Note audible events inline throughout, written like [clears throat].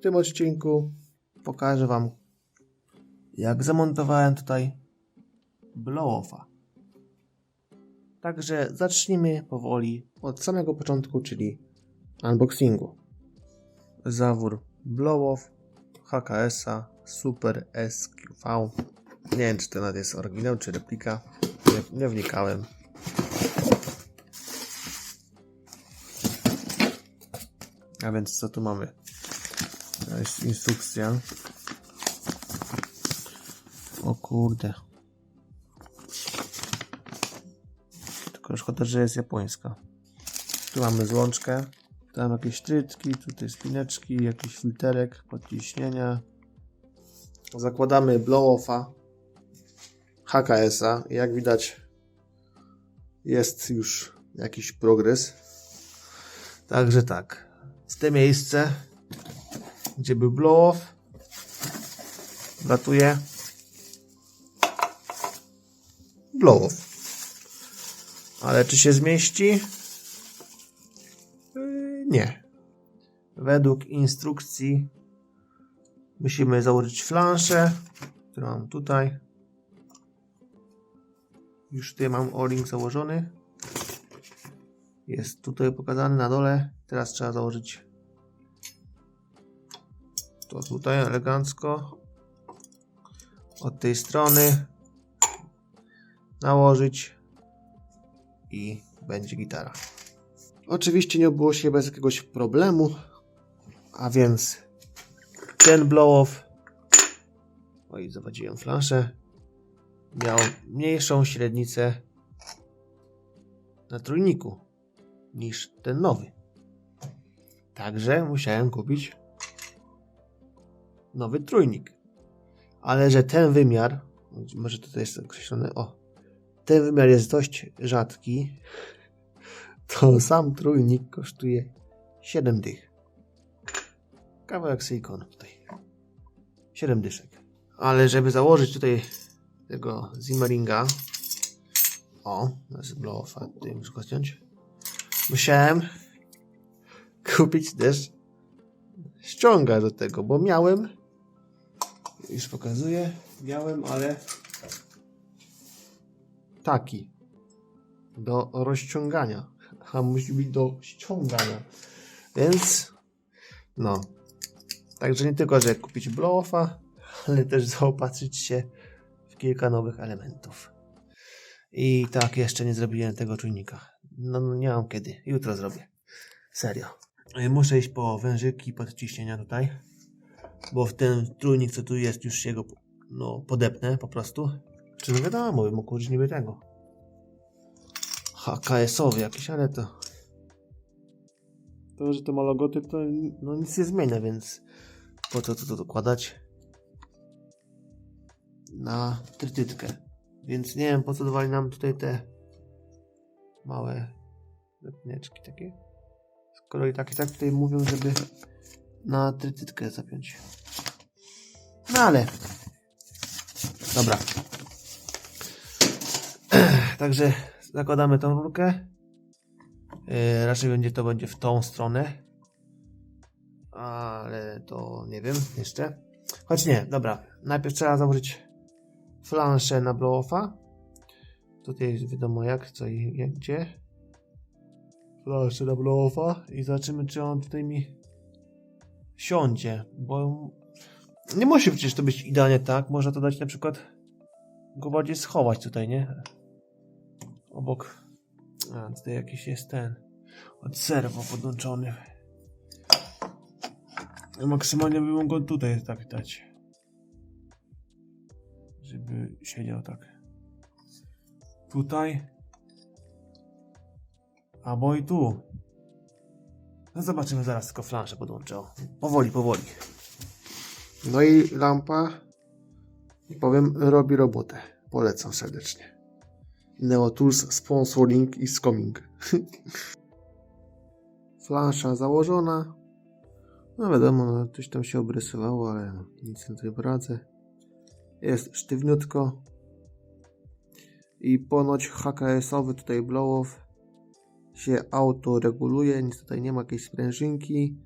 tym odcinku pokażę Wam, jak zamontowałem tutaj blow-offa. Także zacznijmy powoli od samego początku, czyli unboxingu. Zawór blow-off HKS-a Super SQV. Nie wiem, czy to nawet jest oryginał, czy replika. Nie, nie wnikałem. A więc co tu mamy? To jest instrukcja. O kurde. Tylko szkoda, że jest japońska. Tu mamy złączkę. Tam jakieś trytki, tutaj spineczki, jakiś filterek, podciśnienia. Zakładamy blow-offa HKS-a. Jak widać jest już jakiś progres. Także tak. W te miejsce, gdzie był blow-off, latuje blow-off. Ale czy się zmieści? Yy, Nie. Według instrukcji musimy założyć flanszę, którą mam tutaj. Już tutaj mam o-ring założony. Jest tutaj pokazany na dole. Teraz trzeba założyć to tutaj elegancko. Od tej strony nałożyć i będzie gitara. Oczywiście nie było się bez jakiegoś problemu, a więc ten blow-off oj, zawadziłem flanszę miał mniejszą średnicę na trójniku niż ten nowy. Także musiałem kupić nowy trójnik. Ale że ten wymiar, może tutaj jest określone, o, ten wymiar jest dość rzadki, to sam trójnik kosztuje 7 dych. Kawałek silikonu tutaj. 7 dyszek. Ale żeby założyć tutaj tego Zimmeringa, o, z blow-offa, tutaj muszę go zdjąć, musiałem kupić też ściągacz do tego, bo miałem, już pokazuję, miałem, ale taki do rozciągania, a musi być do ściągania, więc no, także nie tylko, że kupić blow-offa, ale też zaopatrzyć się w kilka nowych elementów. I tak, jeszcze nie zrobiłem tego czujnika. No, no nie mam kiedy. Jutro zrobię. Serio. E, Muszę iść po wężyki podciśnienia tutaj. Bo w ten trójnik, co tu jest, już się go no, podepnę po prostu. Czy no wiadomo, mówię, mógł użyć niby tego. HKS-owy jakiś, ale to... To, że to ma logotyp, to no, nic nie zmienia, więc po co to, to dokładać na trytytkę. Więc nie wiem, po co dawali nam tutaj te małe zapineczki takie. Skoro i tak i tak tutaj mówią, żeby na trytytkę zapiąć. No ale. Dobra. [clears throat] Także zakładamy tą rurkę. Yy, raczej będzie to będzie w tą stronę. Ale to nie wiem jeszcze. Choć nie, dobra. Najpierw trzeba założyć flanszę na blow-offa. Tutaj jest wiadomo jak, co i gdzie. Flanszę na blow-offa i zobaczymy, czy on tutaj mi siądzie, bo nie musi przecież to być idealnie tak. Można to dać na przykład go bardziej schować tutaj, nie? Obok. A, tutaj jakiś jest ten od serwo podłączony. Maksymalnie bym go tutaj tak dać żeby siedział tak tutaj albo i tu no zobaczymy zaraz tylko flanszę podłączę o. powoli, powoli. No i lampa powiem robi robotę. Polecam serdecznie. Neotools sponsoring is coming. [laughs] Flansza założona. No wiadomo, no, coś tam się obrysowało, ale nic na tej poradzę. Jest sztywniutko. I ponoć HKS-owy tutaj blow-off się autoreguluje, nic tutaj nie ma jakiejś sprężynki,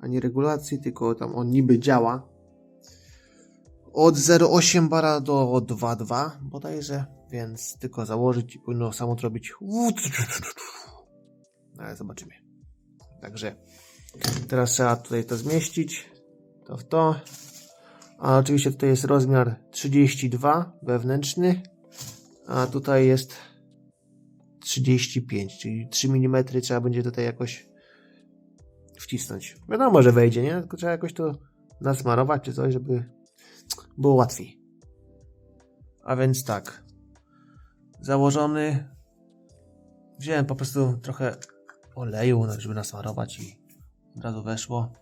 ani regulacji, tylko tam on niby działa. Od 0,8 bara do 2,2 bodajże, więc tylko założyć i powinno samo to robić. Ale zobaczymy. Także teraz trzeba tutaj to zmieścić. To w to. A oczywiście tutaj jest rozmiar 32 wewnętrzny, a tutaj jest 35, czyli 3 mm trzeba będzie tutaj jakoś wcisnąć. Wiadomo, że wejdzie, nie? Tylko trzeba jakoś to nasmarować czy coś, żeby było łatwiej. A więc tak. Założony. Wziąłem po prostu trochę oleju, no, żeby nasmarować i od razu weszło.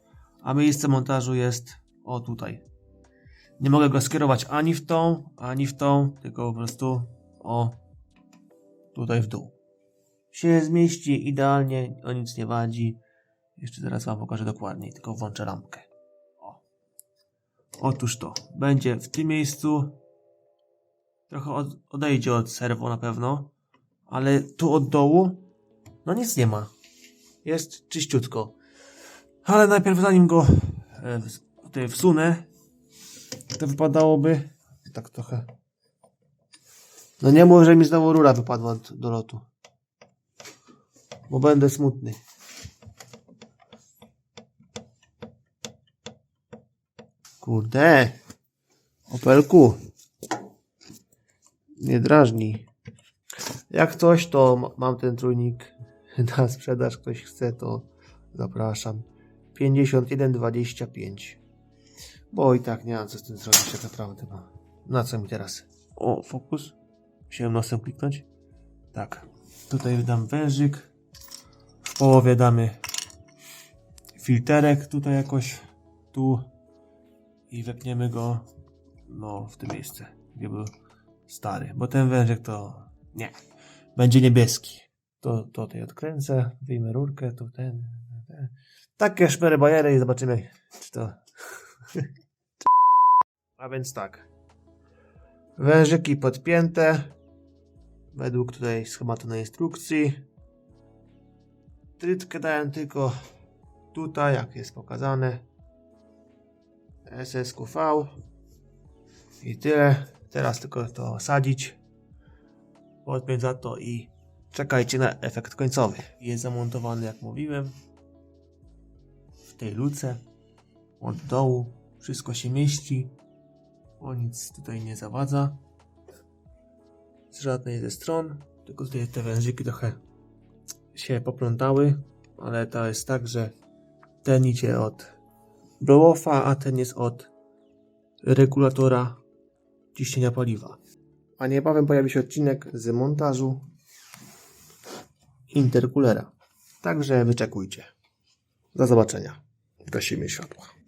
A miejsce montażu jest o tutaj. Nie mogę go skierować ani w tą, ani w tą, tylko po prostu o tutaj w dół. Się zmieści idealnie, o nic nie wadzi. Jeszcze zaraz Wam pokażę dokładniej, tylko włączę lampkę. O. Otóż to, będzie w tym miejscu. Trochę od, odejdzie od serwo na pewno, ale tu od dołu, no nic nie ma. Jest czyściutko. Ale najpierw zanim go e, tutaj wsunę, to wypadałoby tak trochę. No nie mów, że mi znowu rura wypadła do lotu. Bo będę smutny. Kurde. Opelku. Nie drażnij. Jak coś, to ma- mam ten trójnik [laughs] na sprzedaż. Ktoś chce, to zapraszam. 51,25. Bo i tak nie mam co z tym zrobić tak naprawdę. Na co mi teraz? O, fokus. Musiałem nosem kliknąć. Tak. Tutaj dam wężyk. Połowie damy filterek tutaj jakoś tu i wepniemy go no w to miejsce, gdzie był stary, bo ten wężyk to nie, będzie niebieski. To, to tutaj odkręcę, wyjmę rurkę, tu ten, ten. Takie szmery bajery i zobaczymy, czy to... [laughs] A więc tak. Wężyki podpięte, według tutaj schematu na instrukcji. Trytkę dałem tylko tutaj, jak jest pokazane. SSQV. I tyle. Teraz tylko to osadzić. Podpiąć za to i czekajcie na efekt końcowy. Jest zamontowany, jak mówiłem, w tej luce. Od dołu. Wszystko się mieści. O nic tutaj nie zawadza. Z żadnej ze stron. Tylko tutaj te wężyki trochę się poplątały. Ale to jest tak, że ten idzie od blow-offa, a ten jest od regulatora ciśnienia paliwa. A niebawem pojawi się odcinek z montażu interkulera. Także wyczekujcie. Do zobaczenia. Gasimy światła.